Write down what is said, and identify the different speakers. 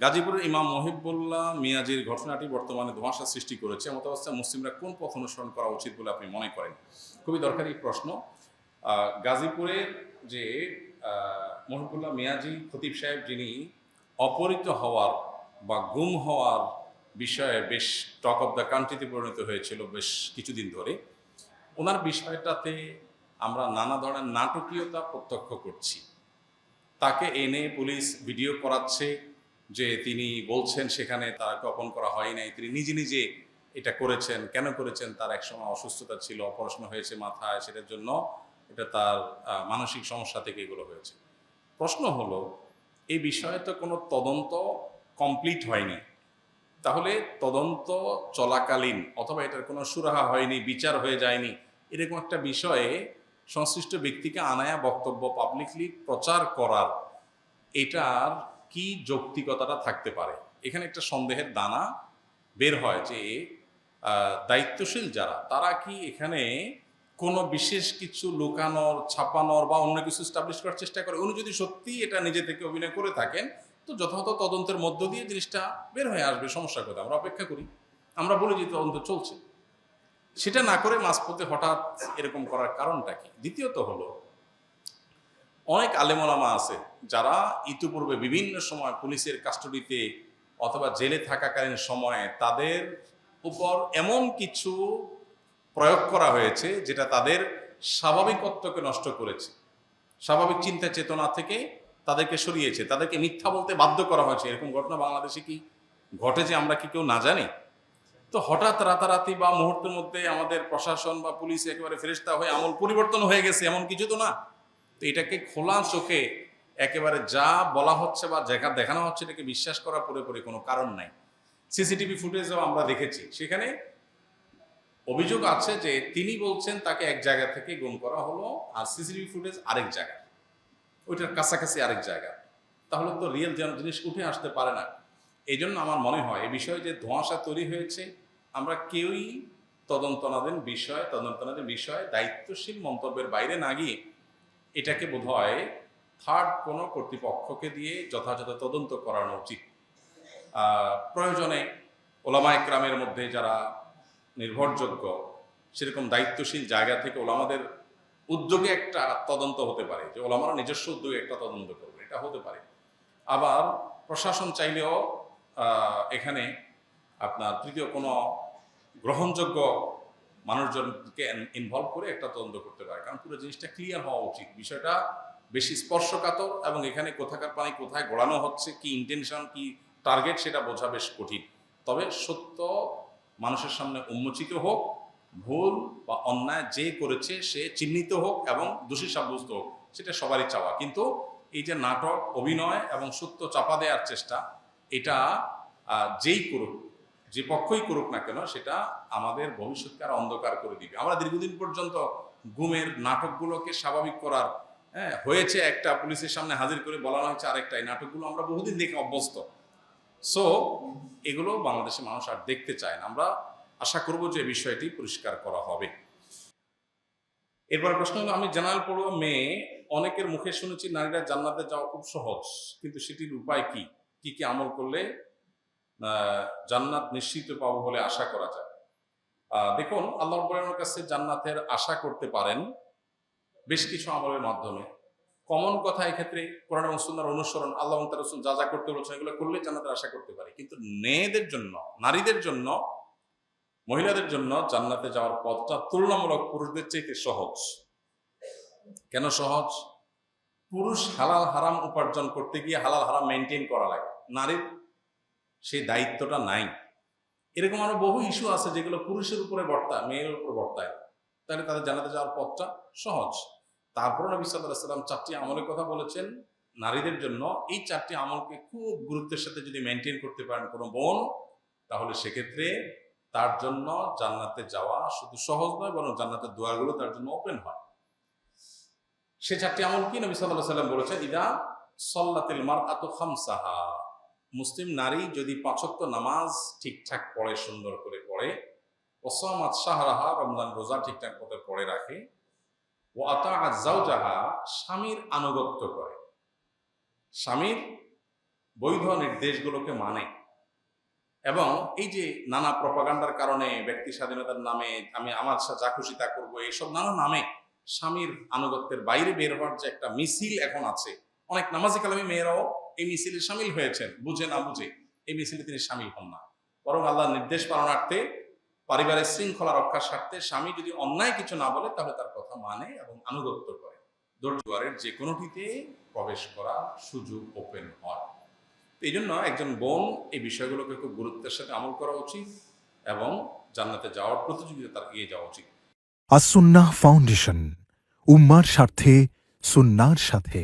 Speaker 1: গাজীপুরের ইমাম মহিবুল্লাহ মিয়াজির ঘটনাটি বর্তমানে ধোঁয়াশা সৃষ্টি করেছে। এমত অবস্থায় মুসলিমরা কোন পথ অনুসরণ করা উচিত বলে আপনি মনে করেন? খুবই দরকারি প্রশ্ন। আহ, গাজীপুরের যে মহিবুল্লাহ মিয়াজি খতিব সাহেব যিনি অপহৃত হওয়ার বা গুম হওয়ার বিষয়ে বেশ টক অফ দ্য কান্ট্রিতে পরিণত হয়েছিল বেশ কিছুদিন ধরে। ওনার বিষয়টাতে আমরা নানা ধরনের নাটকীয়তা প্রত্যক্ষ করছি। তাকে এনে পুলিশ ভিডিও করাচ্ছে যে তিনি বলছেন সেখানে তাকে অপন করা হয় নাই, তিনি নিজে নিজে এটা করেছেন। কেন করেছেন? তার একসময় অসুস্থতা ছিল, অপারেশন হয়েছে মাথায়, সেটার জন্য এটা তার মানসিক সমস্যা থেকে এগুলো হয়েছে। প্রশ্ন হলো, এই বিষয়ে তো কোনো তদন্ত কমপ্লিট হয়নি। তাহলে তদন্ত চলাকালীন অথবা এটার কোনো সুরাহা হয়নি, বিচার হয়ে যায়নি, এরকম একটা বিষয়ে সংশ্লিষ্ট ব্যক্তিকে আনায়া বক্তব্য পাবলিকলি প্রচার করার, এটার কি যৌক্তিকতাটা থাকতে পারে? এখানে একটা সন্দেহের দানা বের হয় যে দায়িত্বশীল যারা, তারা কি এখানে কোনো বিশেষ কিছু লুকানোর, ছাপানোর বা অন্য কিছু স্টাবলিশ করার চেষ্টা করে? উনি যদি সত্যি এটা নিজে থেকে অভিনয় করে থাকেন, তো যথাযথ তদন্তের মধ্য দিয়ে জিনিসটা বের হয়ে আসবে, সমস্যা কথা আমরা অপেক্ষা করি। আমরা বলি যে, তদন্ত চলছে। সেটা না করে মাঝপথে হঠাৎ এরকম করার কারণটা কি? দ্বিতীয়ত হলো অনেক আলেমলামা আছে যারা ইতিপূর্বে বিভিন্ন সময় পুলিশের কাস্টডিতে অথবা জেলে থাকাকালীন সময়ে তাদের উপর এমন কিছু প্রয়োগ করা হয়েছে যেটা তাদের স্বাভাবিকত্বকে নষ্ট করেছে। স্বাভাবিক চিন্তা চেতনা থেকে তাদেরকে সরিয়েছে। তাদেরকে মিথ্যা বলতে বাধ্য করা হয়েছে। এরকম ঘটনা বাংলাদেশে কি ঘটে যে আমরা কি কেউ না জানি? তো হঠাৎ রাতারাতি বা মুহূর্তের মধ্যে আমাদের প্রশাসন বা পুলিশ একেবারে ফেরেস্তা হয়ে আমল পরিবর্তন হয়ে গেছে, এমন কিছু তো না। তো এটাকে খোলা চোখে একেবারে যা বলা হচ্ছে বা দেখা দেখানো হচ্ছে এটাকে বিশ্বাস করা পুরোপুরি কোনো কারণ নাই। সিসিটিভি ফুটেজও আমরা দেখেছি। সেখানে অভিযোগ আছে যে তিনি বলছেন তাকে এক জায়গা থেকে গুম করা হলো আর সিসিটিভি ফুটেজ আরেক জায়গা। ওইটার কাছাকাছি আরেক জায়গা। তাহলে তো রিয়েল যেন জিনিস উঠে আসতে পারে না। এই জন্য আমার মনে হয়, এই বিষয়ে যে ধোঁয়াশা তৈরি হয়েছে, আমরা কেউই তদন্তনাধীন বিষয় তদন্তনাধীন বিষয়ে দায়িত্বশীল মন্তব্যের বাইরে না গিয়ে এটাকে বোধহয় থার্ড কোনো কর্তৃপক্ষকে দিয়ে যথাযথ তদন্ত করানো উচিত। প্রয়োজনে ওলামা একরামের মধ্যে যারা নির্ভরযোগ্য, সেরকম দায়িত্বশীল জায়গা থেকে ওলামাদের উদ্যোগে একটা তদন্ত হতে পারে, যে ওলামারা নিজস্ব উদ্যোগে একটা তদন্ত করবে, এটা হতে পারে। আবার প্রশাসন চাইলেও এখানে আপনার তৃতীয় কোনো গ্রহণযোগ্য মানুষজনকে ইনভলভ করে একটা তদন্ত করতে পারে। কারণ পুরো জিনিসটা ক্লিয়ার হওয়া উচিত। বিষয়টা বেশি স্পর্শকাতর এবং এখানে কোথাকার পানি কোথায় গড়ানো হচ্ছে, কি ইন্টেনশন কি টার্গেট সেটা বোঝা বেশ কঠিন। তবে সত্য, মানুষের সামনে উন্মোচিত হোক, ভুল বা অন্যায় যে করেছে সে চিহ্নিত হোক এবং দোষী সাব্যস্ত হোক, সেটা সবারই চাওয়া। কিন্তু এই যে নাটক, অভিনয় এবং সত্য চাপা দেওয়ার চেষ্টা, এটা যেই করুক যে পক্ষই করুক না কেন, সেটা আমাদের ভবিষ্যৎকে আর অন্ধকার করে দিবে। আমরা দীর্ঘদিন পর্যন্ত গুমের নাটকগুলোকে স্বাভাবিক করার হ্যাঁ হয়েছে একটা পুলিশের সামনে হাজির করে বলানো হয়েছে আরেকটা। এই নাটকগুলো আমরা বহুদিন দেখে অভ্যস্ত। সো এগুলো বাংলাদেশের মানুষ আর দেখতে চায় না। আমরা আশা করব যে বিষয়টি পরিষ্কার করা হবে। এরপর প্রশ্ন হলো, আমি জেনারেল পড়ুয়া মেয়ে, অনেকের মুখে শুনেছি নারীরা জান্নাতে যাওয়া খুব সহজ, কিন্তু সেটির উপায় কি কি আমল করলে জান্নাত নিশ্চিত পাবো বলে আশা করা যায়। দেখুন, আল্লাহ রব্বুলের কাছে জান্নাতের আশা করতে পারেন বেশ কিছু আমলের মাধ্যমে। কমন কথা এক্ষেত্রে কোরআন এবং সুন্নাহর অনুসরণ, আল্লাহ তার রসুল যা যা করতে বলছেন এগুলো করলে জান্নাতের আশা করতে পারি। কিন্তু মেয়েদের জন্য, নারীদের জন্য, মহিলাদের জন্য জান্নাতে যাওয়ার পথটা তুলনামূলক পুরুষদের চাইতে সহজ। কেন সহজ? পুরুষ হালাল হারাম উপার্জন করতে গিয়ে হালাল হারাম মেনটেন করা লাগে। নারীর সেই দায়িত্বটা নাই। এরকম আরও বহু ইস্যু আছে যেগুলো পুরুষের উপরে বর্তায় মেয়ের উপরে বর্তায়। তাহলে তাদের জানাতে যাওয়ার পথটা সহজ। তারপর নবী সাল্লাহ চারটি আমলের কথা বলেছেন। নারীদের জন্য এই চারটি আমলকে খুব গুরুত্বের সাথে যদি মেনটেন করতে পারেন কোনো বোন, তাহলে সেক্ষেত্রে তার জন্য জান্নাতে যাওয়া শুধু সহজ নয়, বরং জান্নাতের দুয়ারগুলো তার জন্য ওপেন হয়। সে চারটি আমল কি নবী সাল্লাহ সাল্লাম বলেছেন? ইদা সল্লাতিল মার আত খামসাহা। মুসলিম নারী যদি পাঁচক্ত নামাজ ঠিকঠাক পড়ে, সুন্দর করে পড়ে ওসামাত শাহরাহা রমজান রোজা ঠিকঠাক মতো পড়ে রাখে ও আতা স্বামীর আনুগত্য করে। স্বামীর বৈধ নির্দেশগুলোকে মানে। এবং এই যে নানা প্রপাগান্ডার কারণে, ব্যক্তি স্বাধীনতার নামে, আমি আমার যা খুশি তা করব, এইসব নানা নামে স্বামীর আনুগত্যের বাইরে বের হওয়ার যে একটা মিছিল এখন আছে, অনেক নামাজি কালামী মেয়েরাও এই মিছিলে সামিল হয়েছেন, বুঝে না বুঝে এই মিছিলে তিনি সামিল হন না। বরং আল্লাহর নির্দেশ পালনার্থে পারিবারিক শৃঙ্খলা রক্ষার স্বার্থে স্বামী যদি অন্যায় কিছু না বলে, তাহলে তার কথা মানে এবং আনুগত্য করে। দুয়ারের যে কোনোটিতে প্রবেশ করার সুযোগ ওপেন হয়। এই জন্য একজন বোন এই বিষয়গুলোকে খুব গুরুত্বের সাথে আমল করা উচিত এবং জান্নাতে যাওয়ার প্রতিযোগিতা তার এগিয়ে যাওয়া উচিত।
Speaker 2: আসুন্নাহ ফাউন্ডেশন, উম্মার স্বার্থে, সুন্নার সাথে।